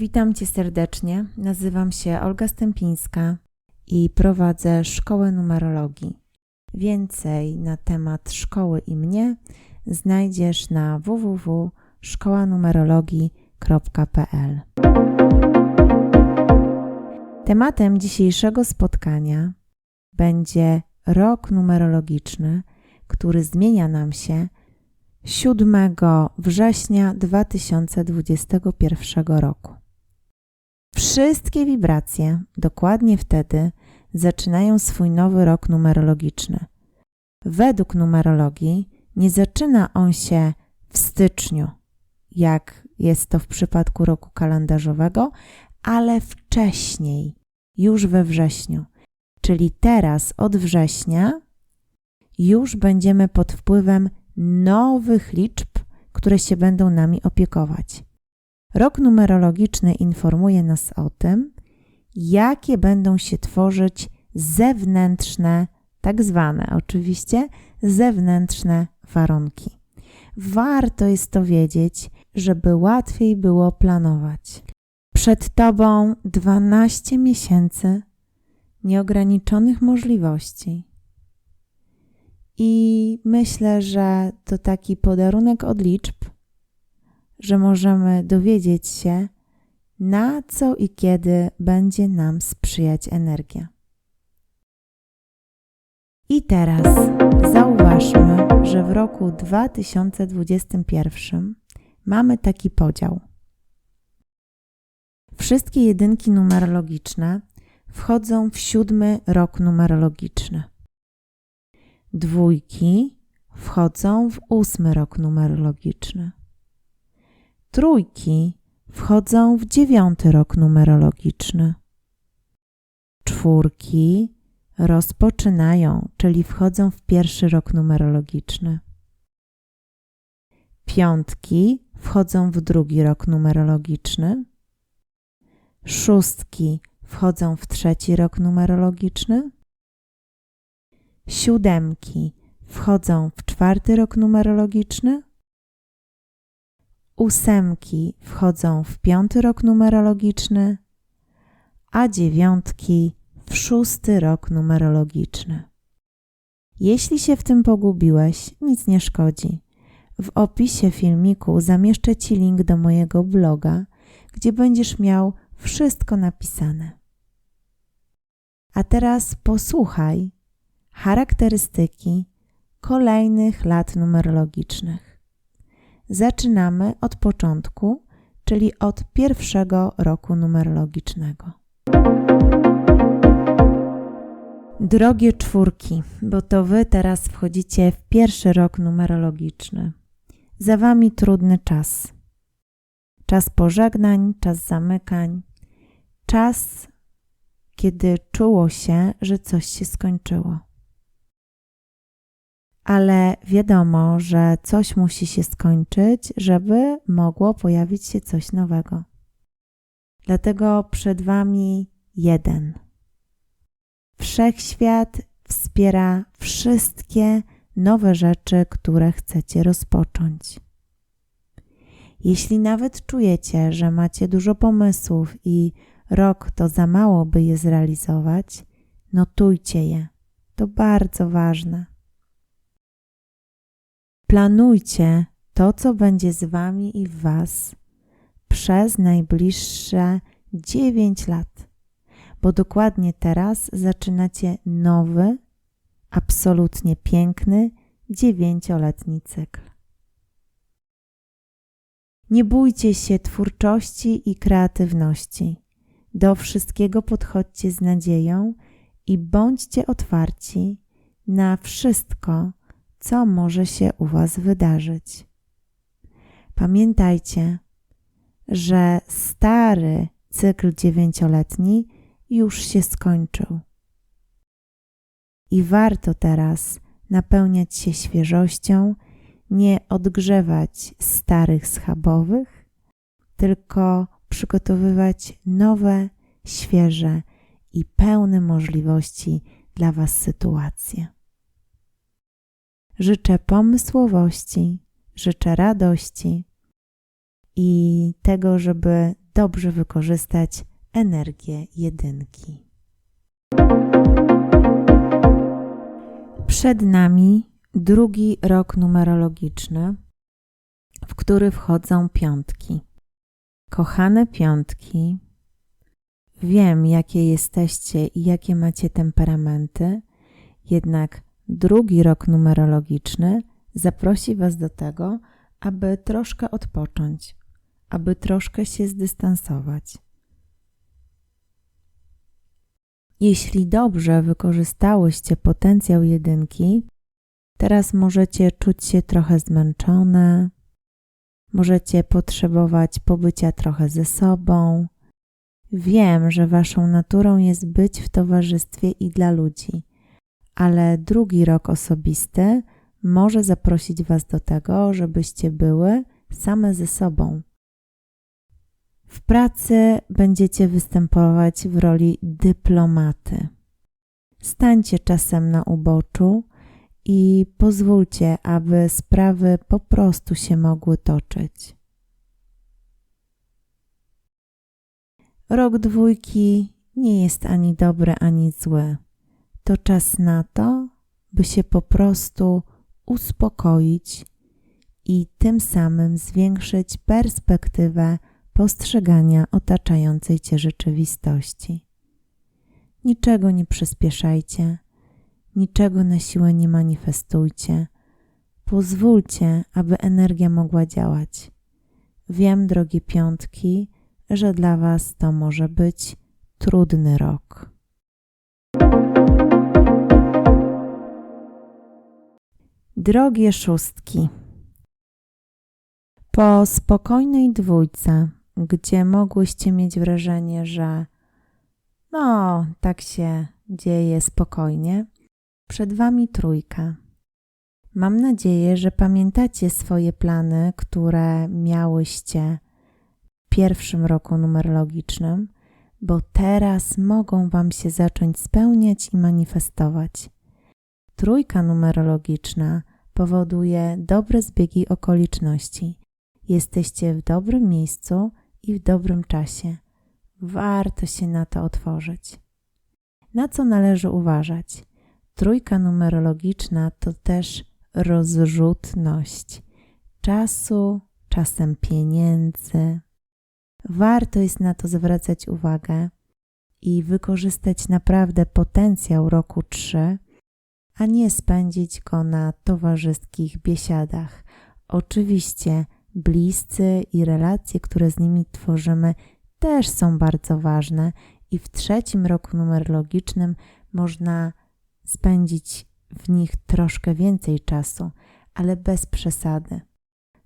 Witam Cię serdecznie. Nazywam się Olga Stępińska i prowadzę szkołę numerologii. Więcej na temat szkoły i mnie znajdziesz na www.szkołanumerologii.pl. Tematem dzisiejszego spotkania będzie rok numerologiczny, który zmienia nam się 7 września 2021 roku. Wszystkie wibracje dokładnie wtedy zaczynają swój nowy rok numerologiczny. Według numerologii nie zaczyna on się w styczniu, jak jest to w przypadku roku kalendarzowego, ale wcześniej, już we wrześniu. Czyli teraz od września już będziemy pod wpływem nowych liczb, które się będą nami opiekować. Rok numerologiczny informuje nas o tym, jakie będą się tworzyć zewnętrzne, tak zwane oczywiście, zewnętrzne warunki. Warto jest to wiedzieć, żeby łatwiej było planować. Przed Tobą 12 miesięcy nieograniczonych możliwości. I myślę, że to taki podarunek od liczb, że możemy dowiedzieć się, na co i kiedy będzie nam sprzyjać energia. I teraz zauważmy, że w roku 2021 mamy taki podział. Wszystkie jedynki numerologiczne wchodzą w siódmy rok numerologiczny. Dwójki wchodzą w ósmy rok numerologiczny. Trójki wchodzą w dziewiąty rok numerologiczny. Czwórki rozpoczynają, czyli wchodzą w pierwszy rok numerologiczny. Piątki wchodzą w drugi rok numerologiczny. Szóstki wchodzą w trzeci rok numerologiczny. Siódemki wchodzą w czwarty rok numerologiczny. Ósemki wchodzą w piąty rok numerologiczny, a dziewiątki w szósty rok numerologiczny. Jeśli się w tym pogubiłeś, nic nie szkodzi. W opisie filmiku zamieszczę Ci link do mojego bloga, gdzie będziesz miał wszystko napisane. A teraz posłuchaj charakterystyki kolejnych lat numerologicznych. Zaczynamy od początku, czyli od pierwszego roku numerologicznego. Drogie czwórki, bo to wy teraz wchodzicie w pierwszy rok numerologiczny. Za wami trudny czas. Czas pożegnań, czas zamykań, czas, kiedy czuło się, że coś się skończyło. Ale wiadomo, że coś musi się skończyć, żeby mogło pojawić się coś nowego. Dlatego przed Wami jeden. Wszechświat wspiera wszystkie nowe rzeczy, które chcecie rozpocząć. Jeśli nawet czujecie, że macie dużo pomysłów i rok to za mało, by je zrealizować, notujcie je. To bardzo ważne. Planujcie to, co będzie z Wami i w Was przez najbliższe 9 lat, bo dokładnie teraz zaczynacie nowy, absolutnie piękny, dziewięcioletni cykl. Nie bójcie się twórczości i kreatywności. Do wszystkiego podchodźcie z nadzieją i bądźcie otwarci na wszystko, co może się u Was wydarzyć. Pamiętajcie, że stary cykl dziewięcioletni już się skończył. I warto teraz napełniać się świeżością, nie odgrzewać starych schabowych, tylko przygotowywać nowe, świeże i pełne możliwości dla Was sytuacje. Życzę pomysłowości, życzę radości i tego, żeby dobrze wykorzystać energię jedynki. Przed nami drugi rok numerologiczny, w który wchodzą piątki. Kochane piątki, wiem, jakie jesteście i jakie macie temperamenty, jednak drugi rok numerologiczny zaprosi Was do tego, aby troszkę odpocząć, aby troszkę się zdystansować. Jeśli dobrze wykorzystałyście potencjał jedynki, teraz możecie czuć się trochę zmęczone, możecie potrzebować pobycia trochę ze sobą. Wiem, że waszą naturą jest być w towarzystwie i dla ludzi, ale drugi rok osobisty może zaprosić was do tego, żebyście były same ze sobą. W pracy będziecie występować w roli dyplomaty. Stańcie czasem na uboczu i pozwólcie, aby sprawy po prostu się mogły toczyć. Rok dwójki nie jest ani dobry, ani zły. To czas na to, by się po prostu uspokoić i tym samym zwiększyć perspektywę postrzegania otaczającej cię rzeczywistości. Niczego nie przyspieszajcie, niczego na siłę nie manifestujcie. Pozwólcie, aby energia mogła działać. Wiem, drogie piątki, że dla Was to może być trudny rok. Drogie szóstki, po spokojnej dwójce gdzie mogłyście mieć wrażenie, że no, tak się dzieje spokojnie. Przed Wami trójka. Mam nadzieję, że pamiętacie swoje plany, które miałyście w pierwszym roku numerologicznym, bo teraz mogą Wam się zacząć spełniać i manifestować. Trójka numerologiczna powoduje dobre zbiegi okoliczności. Jesteście w dobrym miejscu i w dobrym czasie. Warto się na to otworzyć. Na co należy uważać? Trójka numerologiczna to też rozrzutność czasu, czasem pieniędzy. Warto jest na to zwracać uwagę i wykorzystać naprawdę potencjał roku 3, a nie spędzić go na towarzyskich biesiadach. Oczywiście bliscy i relacje, które z nimi tworzymy, też są bardzo ważne i w trzecim roku numerologicznym można spędzić w nich troszkę więcej czasu, ale bez przesady.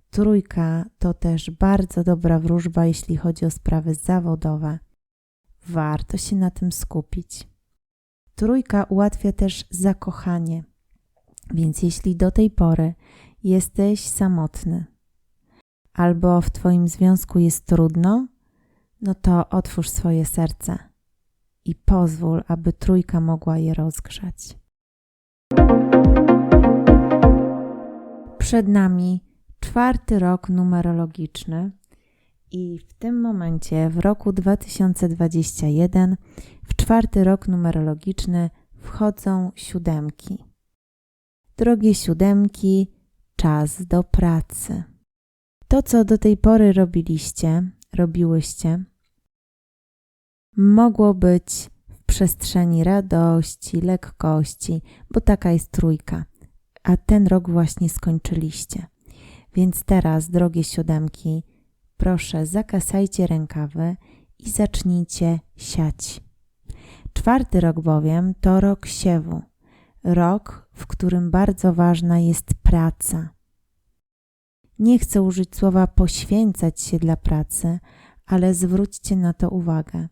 Trójka to też bardzo dobra wróżba, jeśli chodzi o sprawy zawodowe. Warto się na tym skupić. Trójka ułatwia też zakochanie, więc jeśli do tej pory jesteś samotny, albo w Twoim związku jest trudno, no to otwórz swoje serce i pozwól, aby trójka mogła je rozgrzać. Przed nami czwarty rok numerologiczny i w tym momencie, w roku 2021, w czwarty rok numerologiczny wchodzą siódemki. Drogie siódemki, czas do pracy. To, co do tej pory robiliście, robiłyście, mogło być w przestrzeni radości, lekkości, bo taka jest trójka, a ten rok właśnie skończyliście. Więc teraz, drogie siódemki, proszę zakasajcie rękawy i zacznijcie siać. Czwarty rok bowiem to rok siewu, rok, w którym bardzo ważna jest praca nie chcę użyć słowa poświęcać się dla pracy, ale zwróćcie na to uwagę,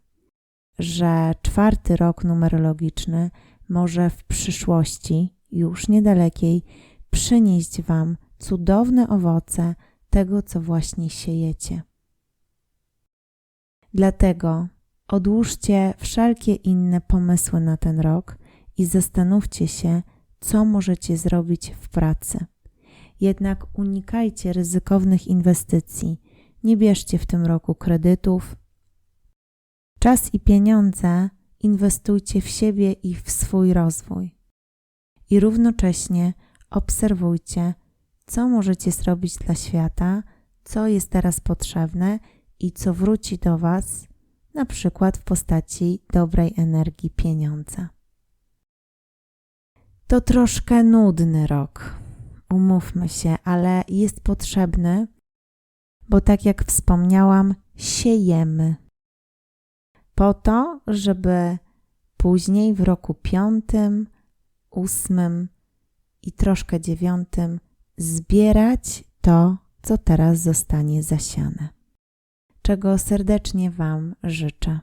że czwarty rok numerologiczny może w przyszłości, już niedalekiej, przynieść Wam cudowne owoce tego, co właśnie siejecie. Dlatego odłóżcie wszelkie inne pomysły na ten rok i zastanówcie się, co możecie zrobić w pracy. Jednak unikajcie ryzykownych inwestycji. Nie bierzcie w tym roku kredytów, Czas i pieniądze inwestujcie w siebie i w swój rozwój. I równocześnie obserwujcie, co możecie zrobić dla świata, co jest teraz potrzebne i co wróci do Was, na przykład w postaci dobrej energii pieniądza. To troszkę nudny rok, umówmy się, ale jest potrzebny, bo tak jak wspomniałam, siejemy. Po to, żeby później w roku piątym, ósmym i troszkę dziewiątym zbierać to, co teraz zostanie zasiane. Czego serdecznie Wam życzę.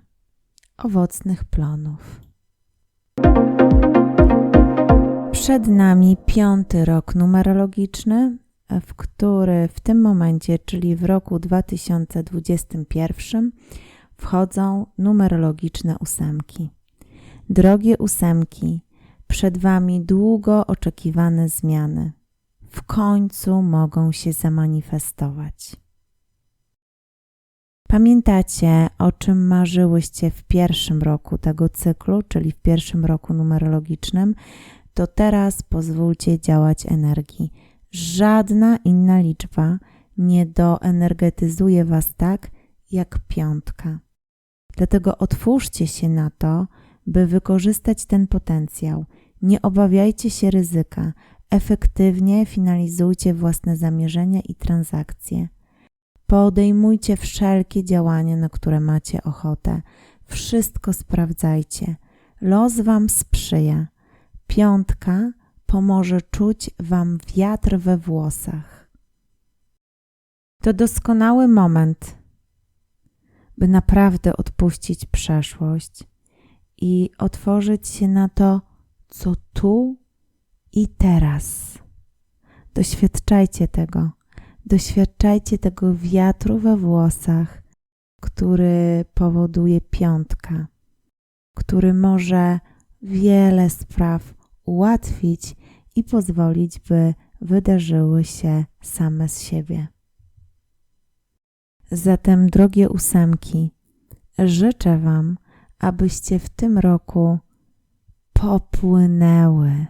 Owocnych plonów. Przed nami piąty rok numerologiczny, w który w tym momencie, czyli w roku 2021, wchodzą numerologiczne ósemki. Drogie ósemki, przed Wami długo oczekiwane zmiany. W końcu mogą się zamanifestować. Pamiętacie, o czym marzyłyście w pierwszym roku tego cyklu, czyli w pierwszym roku numerologicznym, to teraz pozwólcie działać energii. Żadna inna liczba nie doenergetyzuje Was tak jak piątka. Dlatego otwórzcie się na to, by wykorzystać ten potencjał. Nie obawiajcie się ryzyka. Efektywnie finalizujcie własne zamierzenia i transakcje. Podejmujcie wszelkie działania, na które macie ochotę. Wszystko sprawdzajcie. Los Wam sprzyja. Piątka pomoże czuć Wam wiatr we włosach. To doskonały moment, by naprawdę odpuścić przeszłość i otworzyć się na to, co tu i teraz. Doświadczajcie tego. Doświadczajcie tego wiatru we włosach, który powoduje piątka, który może wiele spraw ułatwić i pozwolić, by wydarzyły się same z siebie. Zatem, drogie ósemki, życzę Wam, abyście w tym roku popłynęły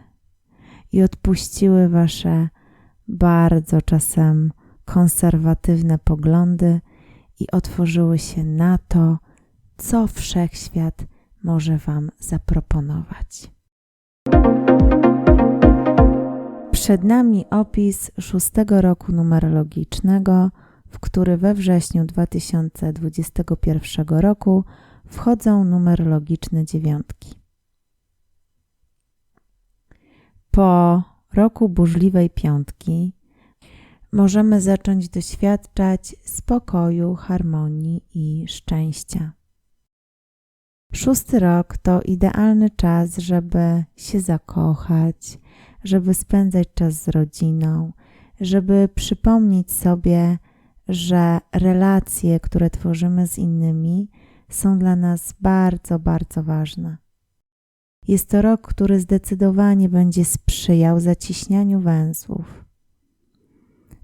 i odpuściły Wasze bardzo czasem konserwatywne poglądy i otworzyły się na to, co wszechświat może Wam zaproponować. Przed nami opis szóstego roku numerologicznego, w który we wrześniu 2021 roku wchodzą numerologiczne dziewiątki. Po roku burzliwej piątki możemy zacząć doświadczać spokoju, harmonii i szczęścia. Szósty rok to idealny czas, żeby się zakochać, żeby spędzać czas z rodziną, żeby przypomnieć sobie, że relacje, które tworzymy z innymi, są dla nas bardzo, bardzo ważne. Jest to rok, który zdecydowanie będzie sprzyjał zaciśnianiu węzłów.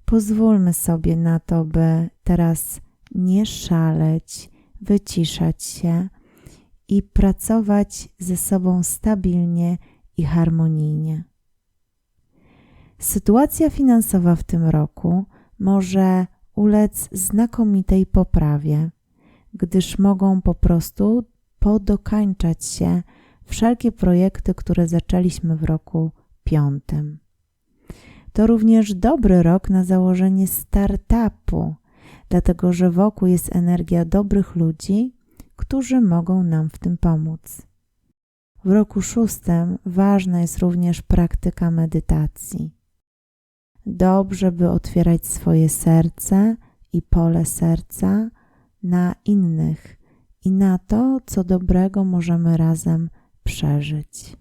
Pozwólmy sobie na to, by teraz nie szaleć, wyciszać się i pracować ze sobą stabilnie i harmonijnie. Sytuacja finansowa w tym roku może ulec znakomitej poprawie, gdyż mogą po prostu podokańczać się wszelkie projekty, które zaczęliśmy w roku piątym. To również dobry rok na założenie startupu, dlatego że wokół jest energia dobrych ludzi, którzy mogą nam w tym pomóc. W roku szóstym ważna jest również praktyka medytacji. Dobrze, by otwierać swoje serce i pole serca na innych i na to, co dobrego możemy razem przeżyć.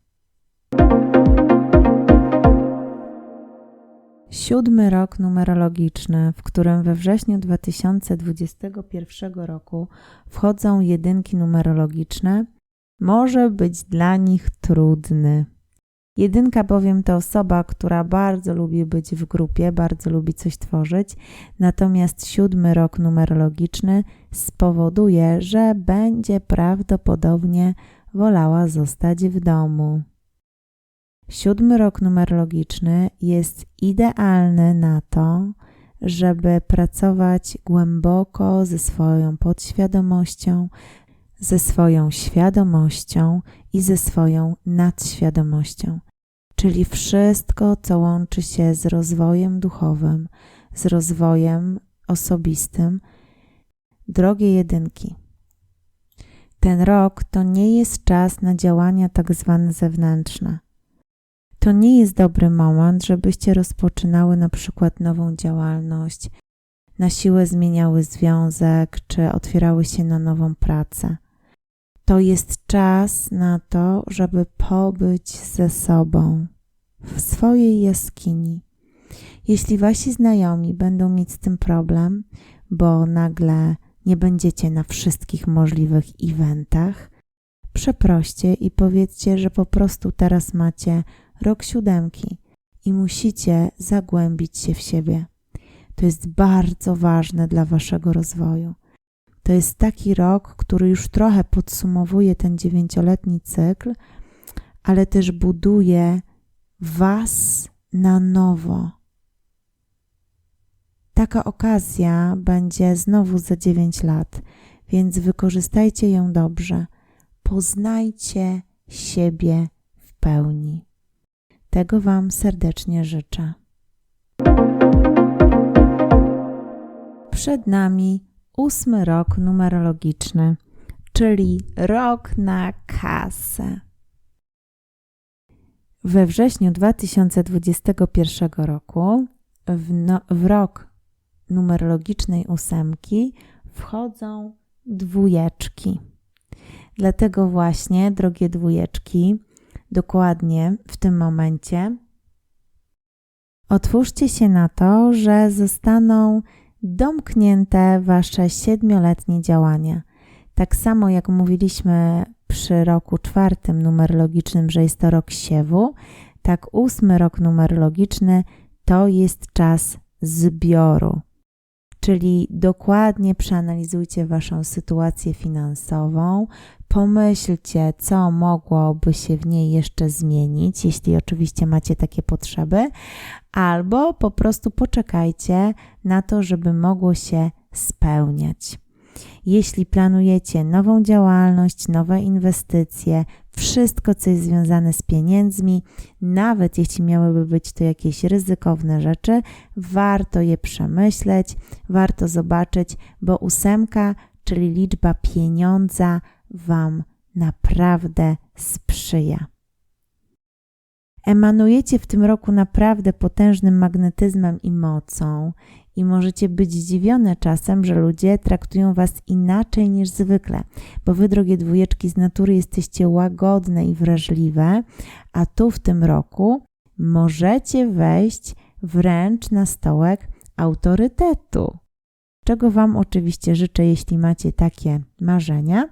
Siódmy rok numerologiczny, w którym we wrześniu 2021 roku wchodzą jedynki numerologiczne, może być dla nich trudny. Jedynka bowiem to osoba, która bardzo lubi być w grupie, bardzo lubi coś tworzyć, natomiast siódmy rok numerologiczny spowoduje, że będzie prawdopodobnie wolała zostać w domu. Siódmy rok numerologiczny jest idealny na to, żeby pracować głęboko ze swoją podświadomością, ze swoją świadomością i ze swoją nadświadomością, czyli wszystko, co łączy się z rozwojem duchowym, z rozwojem osobistym. Drogie jedynki, ten rok to nie jest czas na działania tak zwane zewnętrzne. To nie jest dobry moment, żebyście rozpoczynały na przykład nową działalność, na siłę zmieniały związek czy otwierały się na nową pracę. To jest czas na to, żeby pobyć ze sobą w swojej jaskini. Jeśli wasi znajomi będą mieć z tym problem, bo nagle nie będziecie na wszystkich możliwych eventach, przeproście i powiedzcie, że po prostu teraz macie rok siódemki i musicie zagłębić się w siebie. To jest bardzo ważne dla waszego rozwoju. To jest taki rok, który już trochę podsumowuje ten dziewięcioletni cykl, ale też buduje Was na nowo. Taka okazja będzie znowu za 9 lat, więc wykorzystajcie ją dobrze. Poznajcie siebie w pełni. Tego Wam serdecznie życzę. Przed nami ósmy rok numerologiczny, czyli rok na kasę. We wrześniu 2021 roku w, no, w rok numerologicznej ósemki wchodzą dwójeczki. Dlatego właśnie, drogie dwójeczki, dokładnie w tym momencie otwórzcie się na to, że zostaną domknięte wasze siedmioletnie działania. Tak samo jak mówiliśmy przy roku czwartym numerologicznym, że jest to rok siewu, tak ósmy rok numerologiczny to jest czas zbioru. Czyli dokładnie przeanalizujcie Waszą sytuację finansową, pomyślcie, co mogłoby się w niej jeszcze zmienić, jeśli oczywiście macie takie potrzeby, albo po prostu poczekajcie na to, żeby mogło się spełniać. Jeśli planujecie nową działalność, nowe inwestycje, wszystko, co jest związane z pieniędzmi, nawet jeśli miałyby być to jakieś ryzykowne rzeczy, warto je przemyśleć, warto zobaczyć, bo ósemka, czyli liczba pieniądza, Wam naprawdę sprzyja. Emanujecie w tym roku naprawdę potężnym magnetyzmem i mocą, i możecie być zdziwione czasem, że ludzie traktują Was inaczej niż zwykle, bo Wy, drogie dwójeczki, z natury jesteście łagodne i wrażliwe, a tu w tym roku możecie wejść wręcz na stołek autorytetu. Czego Wam oczywiście życzę, jeśli macie takie marzenia.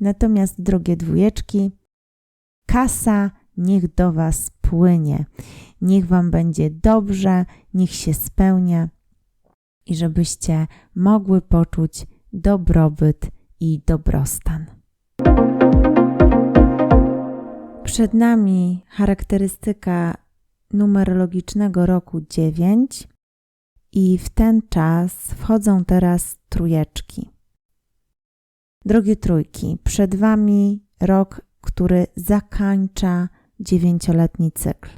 Natomiast, drogie dwójeczki, kasa niech do Was płynie. Niech Wam będzie dobrze, niech się spełnia i żebyście mogły poczuć dobrobyt i dobrostan. Przed nami charakterystyka numerologicznego roku 9 i w ten czas wchodzą teraz trójeczki. Drogie trójki, przed Wami rok, który zakończa dziewięcioletni cykl.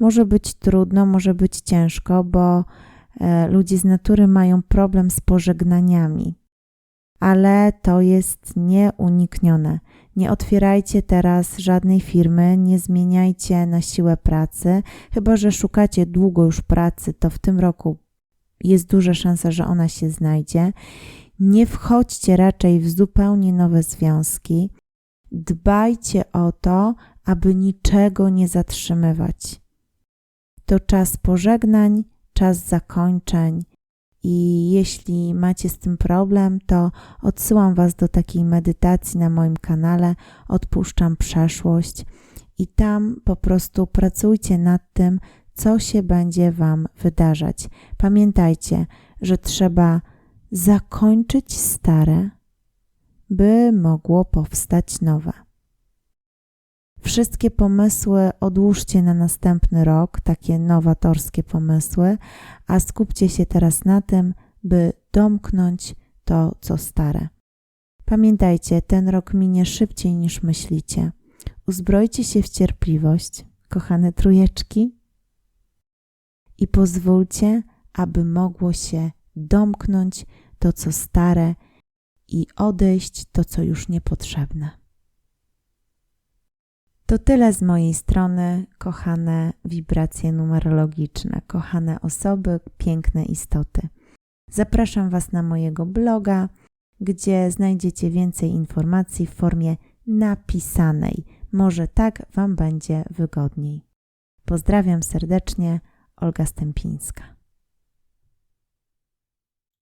Może być trudno, może być ciężko, bo e, ludzie z natury mają problem z pożegnaniami, ale to jest nieuniknione. Nie otwierajcie teraz żadnej firmy, nie zmieniajcie na siłę pracy, chyba że szukacie długo już pracy, to w tym roku jest duża szansa, że ona się znajdzie. Nie wchodźcie raczej w zupełnie nowe związki. Dbajcie o to, aby niczego nie zatrzymywać. To czas pożegnań, czas zakończeń. I jeśli macie z tym problem, to odsyłam Was do takiej medytacji na moim kanale. Odpuszczam przeszłość i tam po prostu pracujcie nad tym, co się będzie Wam wydarzać. Pamiętajcie, że trzeba zakończyć stare, by mogło powstać nowe. Wszystkie pomysły odłóżcie na następny rok, takie nowatorskie pomysły, a skupcie się teraz na tym, by domknąć to, co stare. Pamiętajcie, ten rok minie szybciej niż myślicie. Uzbrojcie się w cierpliwość, kochane trujeczki, i pozwólcie, aby mogło się domknąć to, co stare i odejść to, co już niepotrzebne. To tyle z mojej strony, kochane wibracje numerologiczne, kochane osoby, piękne istoty. Zapraszam Was na mojego bloga, gdzie znajdziecie więcej informacji w formie napisanej. Może tak Wam będzie wygodniej. Pozdrawiam serdecznie, Olga Stępińska.